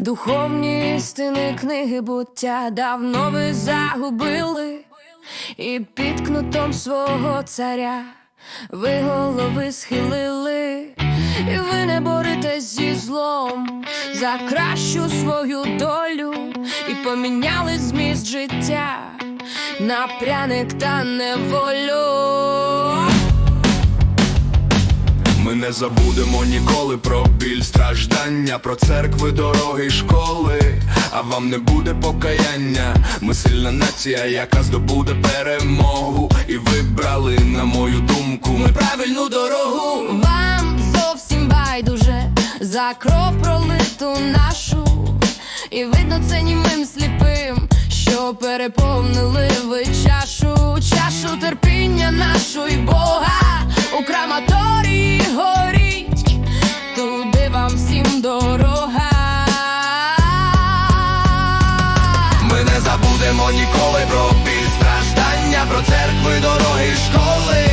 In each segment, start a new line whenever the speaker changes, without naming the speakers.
Духовні істини книги буття давно ви загубили, і під кнутом свого царя ви голови схилили, і ви не боретесь зі злом за кращу свою долю, і поміняли зміст життя на пряник та неволю.
Не забудемо ніколи про біль страждання, про церкви, дороги й школи. А вам не буде покаяння. Ми сильна нація, яка здобуде перемогу. І вибрали, на мою думку, ми правильну дорогу.
Вам зовсім байдуже за кров пролиту нашу, і видно це німим сліпим, що переповнили ви чашу, чашу терпіння
забудемо ніколи про біль страждання, про церкви, дороги школи.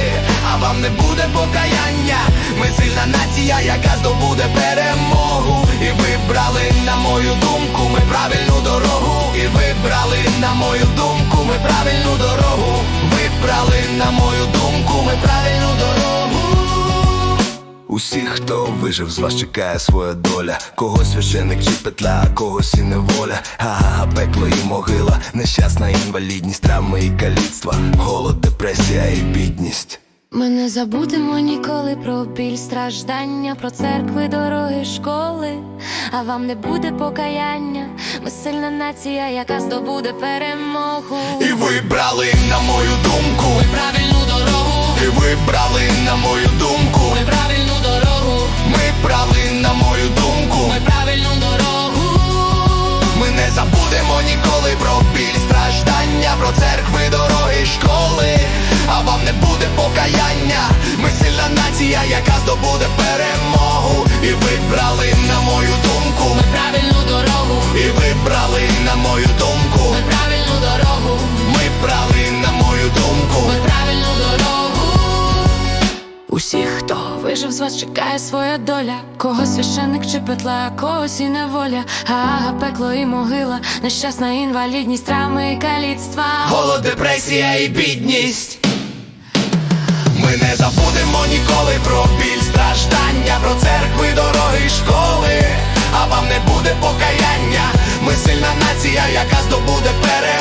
А вам не буде покаяння. Ми сильна нація, яка здобуде перемогу. І вибрали, на мою думку, ми правильну дорогу. І вибрали, на мою думку, ми правильну дорогу. Усіх, хто вижив, з вас чекає своя доля. Когось священик чи петля, а когось і неволя. Ага, пекло і могила, нещасна інвалідність, травми і каліцтва, голод, депресія і бідність.
Ми не забудемо ніколи про біль страждання, про церкви, дороги, школи. А вам не буде покаяння. Ми сильна нація, яка здобуде перемогу.
І вибрали, на мою думку,
Правильну дорогу,
і вибрали, на мою думку. Про церкви, дороги, школи. А вам не буде покаяння. Ми сильна нація, яка здобуде перемогу. І вибрали, на мою думку.
Ми правильну дорогу,
І вибрали, на мою думку.
Усіх, хто вижив з вас, чекає своя доля, кого священник чи петла, когось і неволя, а пекло і могила, нещасна інвалідність, травми і каліцтва,
голод, депресія і бідність. Ми не забудемо ніколи про біль страждання, про церкви, дороги, і школи, а вам не буде покаяння. Ми сильна нація, яка здобуде пере.